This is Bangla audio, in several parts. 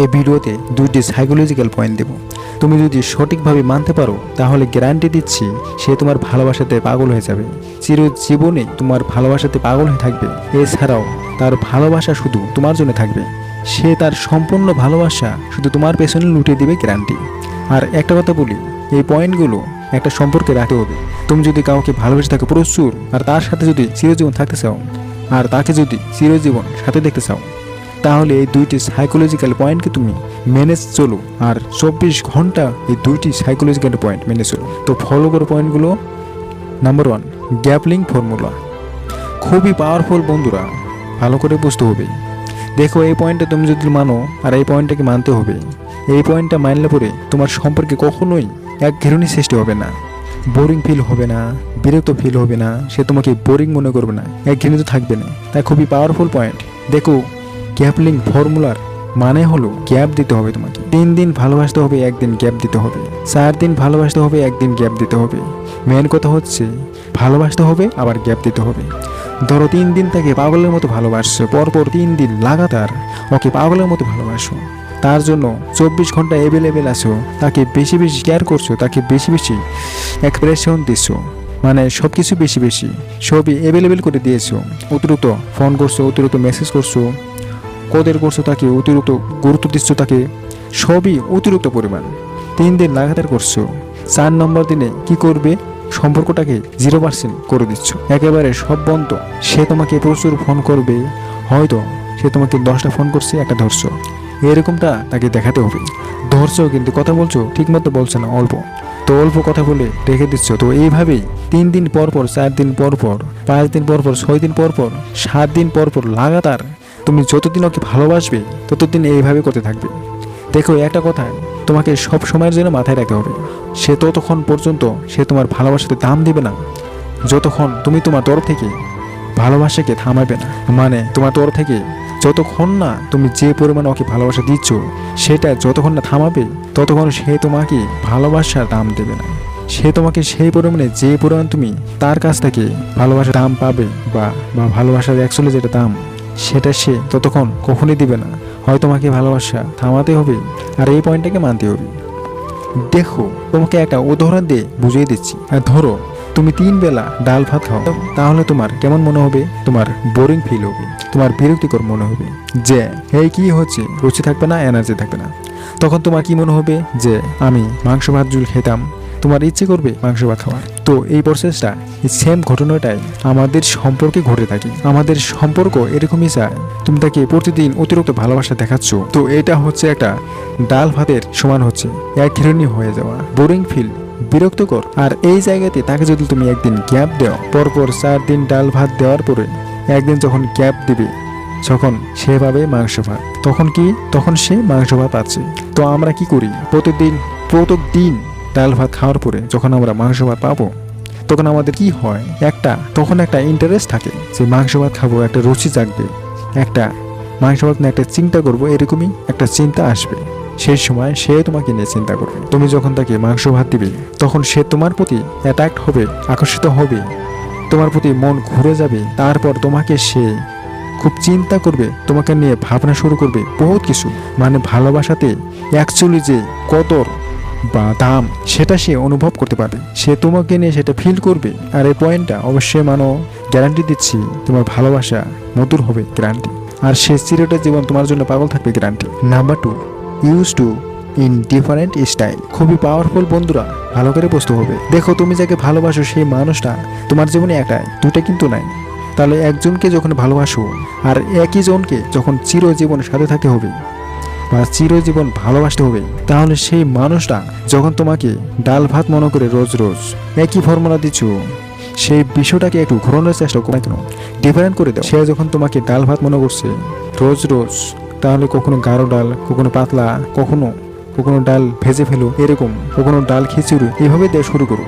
এই ভিডিওতে দুইটি সাইকোলজিক্যাল পয়েন্ট দেব। তুমি যদি সঠিকভাবে মানতে পারো, তাহলে গ্যারান্টি দিচ্ছি সে তোমার ভালোবাসাতে পাগল হয়ে যাবে। চিরজীবনে তোমার ভালোবাসাতে পাগল হয়ে থাকবে। এছাড়াও তার ভালোবাসা শুধু তোমার জন্য থাকবে। সে তার সম্পূর্ণ ভালোবাসা শুধু তোমার পেছনে লুটিয়ে দিবে গ্যারান্টি আর একটা কথা বলি, এই পয়েন্টগুলো একটা সম্পর্কে রাখতে হবে। তুমি যদি কাউকে ভালোবেসে থাকো প্রচুর, আর তার সাথে যদি চিরজীবন থাকতে চাও, আর তাকে যদি চিরজীবন সাথে দেখতে চাও তাহলে এই দুইটি সাইকোলজিক্যাল পয়েন্টকে তুমি মেনে চলো আর চব্বিশ ঘণ্টা এই দুইটি সাইকোলজিক্যাল পয়েন্ট মেনে চলো। তো ফলো করো পয়েন্টগুলো নাম্বার ওয়ান গ্যাপলিং ফর্মুলা খুবই পাওয়ারফুল বন্ধুরা, ভালো করে বুঝতে হবে। দেখো এই পয়েন্টটা তুমি যদি মানো, আর এই পয়েন্টটাকে মানতে হবে, এই পয়েন্টটা মানলে পরে তোমার সম্পর্কে কখনোই এক ঘেরুনি সৃষ্টি হবে না। বোরিং ফিল হবে না, বিরক্ত ফিল হবে না, সে তোমাকে বোরিং মনে করবে না, এক ঘেরুনি তো থাকবে না। তাই খুবই পাওয়ারফুল পয়েন্ট দেখো গ্যাপলিং ফর্মুলার মানে হলো গ্যাপ দিতে হবে তোমাকে। তিন দিন ভালোবাসতে হবে, একদিন গ্যাপ দিতে হবে। চার দিন ভালোবাসতে হবে, একদিন গ্যাপ দিতে হবে। মেন কথা হচ্ছে, ভালোবাসতে হবে, আবার গ্যাপ দিতে হবে। ধরো তিন দিন তাকে পাগলের মতো ভালোবাসছো, পরপর তিন দিন লাগাতার ওকে পাগলের মতো ভালোবাসো। তার জন্য চব্বিশ ঘণ্টা অ্যাভেলেবেল আছো, তাকে বেশি বেশি কেয়ার করছ, তাকে বেশি বেশি এক্সপ্রেশন দিচ্ছ মানে সব কিছু বেশি বেশি, সবই অ্যাভেলেবেল করে দিয়েছ। অতিরিক্ত ফোন করছ, অতিরিক্ত মেসেজ করছ। কদের করছ তাকে অতিরিক্ত গুরুত্ব দিচ্ছ তাকে সবই অতিরিক্ত পরিমাণ। তিন দিন লাগাতার করছ। চার নম্বর দিনে কি করবে? সম্পর্কটাকে জিরো পার্সেন্ট করে দিচ্ছ। একেবারে সব বন্ধ। সে তোমাকে প্রচুর ফোন করবে। হয়তো সে তোমাকে দশটা ফোন করছে, একটা ধরছো। এরকমটা তাকে দেখাতে হবে। ধরছো কিন্তু কথা বলছো, ঠিকমতো বলছো না, অল্প। তো অল্প কথা বলে রেখে দিচ্ছ। তো এইভাবেই তিন দিন পর পর, চার দিন পর পর, পাঁচ দিন পর পর, ছয় দিন পর পর, সাত দিন পর পর লাগাতার তুমি যতদিন ওকে ভালোবাসবে, ততদিন এইভাবে করতে থাকবে। দেখো, একটা কথা, তোমাকে সব সময়ের জন্য মাথায় রাখতে হবে। সে ততক্ষণ পর্যন্ত সে তোমার ভালোবাসাতে দাম দিবে না। যতক্ষণ তুমি তোমার তরফ থেকে ভালোবাসাকে থামাবে না। মানে তোমার তরফ থেকে যতক্ষণ না তুমি যে পরিমাণে ওকে ভালোবাসা দিচ্ছ, সেটা যতক্ষণ না থামাবে, ততক্ষণ সে তোমাকে ভালোবাসার দাম দেবে না। সে তোমাকে সেই পরিমাণে যে পরিমাণ তুমি তার কাছ থেকে ভালোবাসার দাম পাবে বা বা ভালোবাসার অ্যাকচুয়ালি যেটা দাম সেটা সে ততক্ষণ কখনই দিবে না। হয় তোমাকে ভালোবাসা থামাতে হবে, আর এই পয়েন্টটাকে মানতে হবে। দেখো, তোমাকে একটা উদাহরণ দিয়ে বুঝিয়ে দিচ্ছি। আর ধরো, তুমি তিন বেলা ডাল ভাত খাও, তাহলে তোমার কেমন মনে হবে? তোমার বোরিং ফিল হবে, তোমার বিরক্তিকর মনে হবে। যে, এই কি হচ্ছে? রুচি থাকবে না এনার্জি থাকবে না। তখন তোমার কি মনে হবে? যে, আমি মাংস ভাত জুল খেতাম, তোমার ইচ্ছে করবে মাংস ভাত খাওয়ার। তো এই প্রসেসটা সেম ঘটনাটাই আমাদের সম্পর্কে ঘটে থাকে। আমাদের সম্পর্ক এরকমই চায় তুমি তাকে প্রতিদিন অতিরিক্ত ভালোবাসা দেখাচ্ছ। তো এটা হচ্ছে একটা ডাল ভাতের সমান হচ্ছে। এক ঘৃণী হয়ে যাওয়া। Boring feel বিরক্তকর। আর এই জায়গাতে তাকে যদি তুমি একদিন গ্যাপ দাও, পরপর চার দিন ডাল ভাত দেওয়ার পরে একদিন যখন গ্যাপ দিবে, যখন সে পাবে মাংস ভাত, তখন কি? তখন সে মাংস ভাত আছে তো আমরা কি করি? প্রতিদিন প্রত্যেক ডাল ভাত খাওয়ার পরে যখন আমরা মাংস ভাত পাবো, তখন আমাদের কি হয়? একটা, তখন একটা ইন্টারেস্ট থাকে যে মাংস ভাত খাব, একটা রুচি জাগবে, একটা মাংস ভাত নিয়ে একটা চিন্তা করব, এরকমই একটা চিন্তা আসবে। সেই সময় সে তোমাকে নিয়ে চিন্তা করবে। তুমি যখন তাকে মাংস ভাত দিবে, তখন সে তোমার প্রতি অ্যাট্রাক্ট হবে, আকর্ষিত হবে, তোমার প্রতি মন ঘুরে যাবে, তারপর তোমাকে সে খুব চিন্তা করবে, তোমাকে নিয়ে ভাবনা শুরু করবে, বহুত কিছু। মানে ভালোবাসাতে অ্যাকচুয়ালি যে কদর বা দাম, সেটা সে অনুভব করতে পারবে। সে তোমাকে নিয়ে সেটা ফিল করবে। আর এই পয়েন্টটা অবশ্যই মানো গ্যারান্টি দিচ্ছি, তোমার ভালোবাসা মধুর হবে গ্যারান্টি আর সে চিরটা জীবন তোমার জন্য পাগল থাকবে guarantee number two use to in different style খুবই পাওয়ারফুল বন্ধুরা, ভালো করে বুঝতে হবে। দেখো, তুমি যাকে ভালোবাসো, সেই মানুষটা তোমার জীবনে একাই দুটা কিন্তু নাই। তাহলে একজনকে যখন ভালোবাসো, আর একই জনকে যখন চিরজীবন সাথে থাকতে হবে বা চিরজীবন ভালোবাসতে হবে, তাহলে সেই মানুষটা যখন তোমাকে ডাল ভাত মনে করে রোজ রোজ একই ফর্মুলা দিচ্ছ, সেই বিষয়টাকে একটু ঘোরানোর চেষ্টা করো। কেন? ডিফারেন্ট করে দাও। সে যখন তোমাকে ডাল ভাত মনে করছে রোজ রোজ, তাহলে কখনো গাঢ় ডাল, কখনো পাতলা, কখনো কখনো ডাল ভেজে ফেলো, এরকম, কখনো ডাল খিচুড়ি, এভাবে দেওয়া শুরু করো।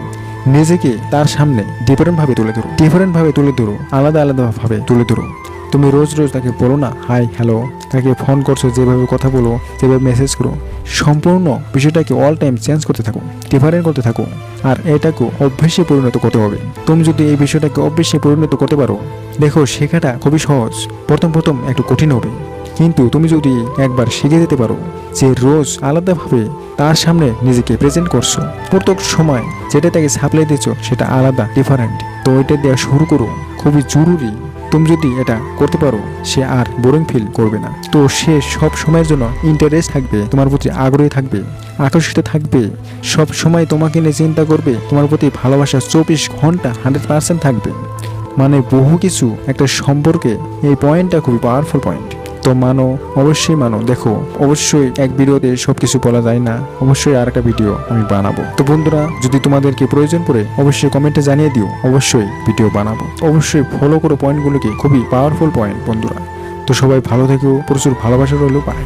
নিজেকে তার সামনে ডিফারেন্ট ভাবে তুলে ধরো। ডিফারেন্ট ভাবে তুলে ধরো। আলাদা আলাদা ভাবে তুলে ধরো। তুমি রোজ রোজ তাকে বলো না হাই হ্যালো তাকে ফোন করছ, যেভাবে কথা বলো, যেভাবে মেসেজ করো। সম্পূর্ণ বিষয়টাকে অল টাইম চেঞ্জ করতে থাকো ডিফারেন্ট করতে থাকো। আর এটাকে অভ্যেসে পরিণত করতে হবে। তুমি যদি এই বিষয়টাকে অভ্যেসে পরিণত করতে পারো, দেখো শেখাটা খুবই সহজ। প্রথম প্রথম একটু কঠিন হবে। কিন্তু তুমি যদি একবার শিখে যেতে পারো যে রোজ আলাদাভাবে তার সামনে নিজেকে প্রেজেন্ট করছ, প্রত্যেক সময় যেটা তাকে সাপ্লাই দিচ্ছ সেটা আলাদা ডিফারেন্ট তো এটা দেওয়া শুরু করো। খুবই জরুরি তুমি যদি এটা করতে পারো, সে আর বোরিং ফিল করবে না। তো সে সব সময়ের জন্য ইন্টারেস্ট থাকবে, তোমার প্রতি আগ্রহী থাকবে, আকর্ষিত থাকবে, সব সময় তোমাকে নিয়ে চিন্তা করবে, তোমার প্রতি ভালোবাসা চব্বিশ ঘণ্টা হান্ড্রেড পার্সেন্ট থাকবে। মানে বহু কিছু একটা সম্পর্কে এই পয়েন্টটা খুবই পাওয়ারফুল পয়েন্ট তো মানো, অবশ্যই মানো। দেখো, অবশ্যই এক ভিডিওতে সবকিছু বলা যায় না। অবশ্যই আর একটা ভিডিও আমি বানাবো। তো বন্ধুরা, যদি তোমাদেরকে প্রয়োজন পড়ে, অবশ্যই কমেন্টে জানিয়ে দিও। অবশ্যই ভিডিও বানাবো। অবশ্যই ফলো করো পয়েন্টগুলোকে খুবই পাওয়ারফুল পয়েন্ট বন্ধুরা। তো সবাই ভালো থেকো, প্রচুর ভালোবাসা রইল। পায়